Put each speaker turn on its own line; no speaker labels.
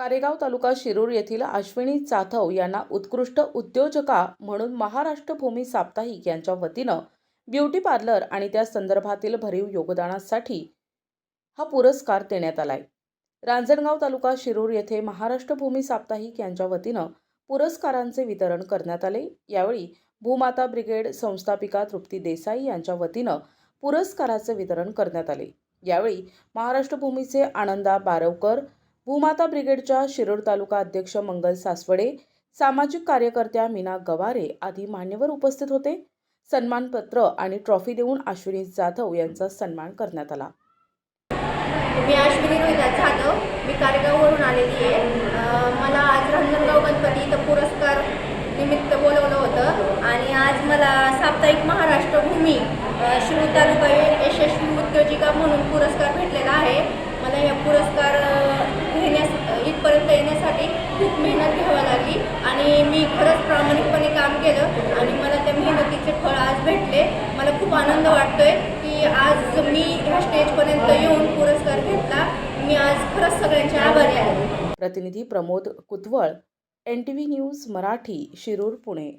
कारेगाव तालुका शिरूर येथील अश्विनी चाथव यांना उत्कृष्ट उद्योजका म्हणून महाराष्ट्र भूमी साप्ताहिक यांच्या वतीनं ब्युटी पार्लर आणि त्या संदर्भातील भरीव योगदानासाठी हा पुरस्कार देण्यात आलाय. रांजणगाव तालुका शिरूर येथे महाराष्ट्र भूमी साप्ताहिक यांच्या वतीनं पुरस्कारांचे वितरण करण्यात आले. यावेळी भूमाता ब्रिगेड संस्थापिका तृप्ती देसाई यांच्या वतीनं पुरस्काराचे वितरण करण्यात आले. यावेळी महाराष्ट्र भूमीचे आनंदा बारवकर भूमाता ब्रिगेडच्या शिरोड तालुका अध्यक्ष मंगल सासवडे सामाजिक कार्यकर्त्या मीना गवारे आदी मान्यवर उपस्थित होते. सन्मानपत्र आणि ट्रॉफी देऊन अश्विनी जाधव यांचा सन्मान करण्यात आला.
मी अश्विनी रोहिदास जाधव. मी कारेगाववरून आलेली आहे. मला आज रांजणगाव गणपती इथं पुरस्कार निमित्त बोलवलं होतं आणि आज मला साप्ताहिक महाराष्ट्र भूमी अं, तालुका यशस्वी उद्योजिका म्हणून पुरस्कार भेटलेला आहे. मला या पुरस्कार आणि मी खरंच प्रामाणिकपणे काम केलं आणि मला त्या मेहनतीचे फळ आज भेटले. मला खूप आनंद वाटतोय की आज मी ह्या स्टेजपर्यंत येऊन पुरस्कार घेतला. मी आज खरंच सगळ्यांचे आभारी आहे.
प्रतिनिधी Pramod Kutwal N T V news Marathi Shirur Pune.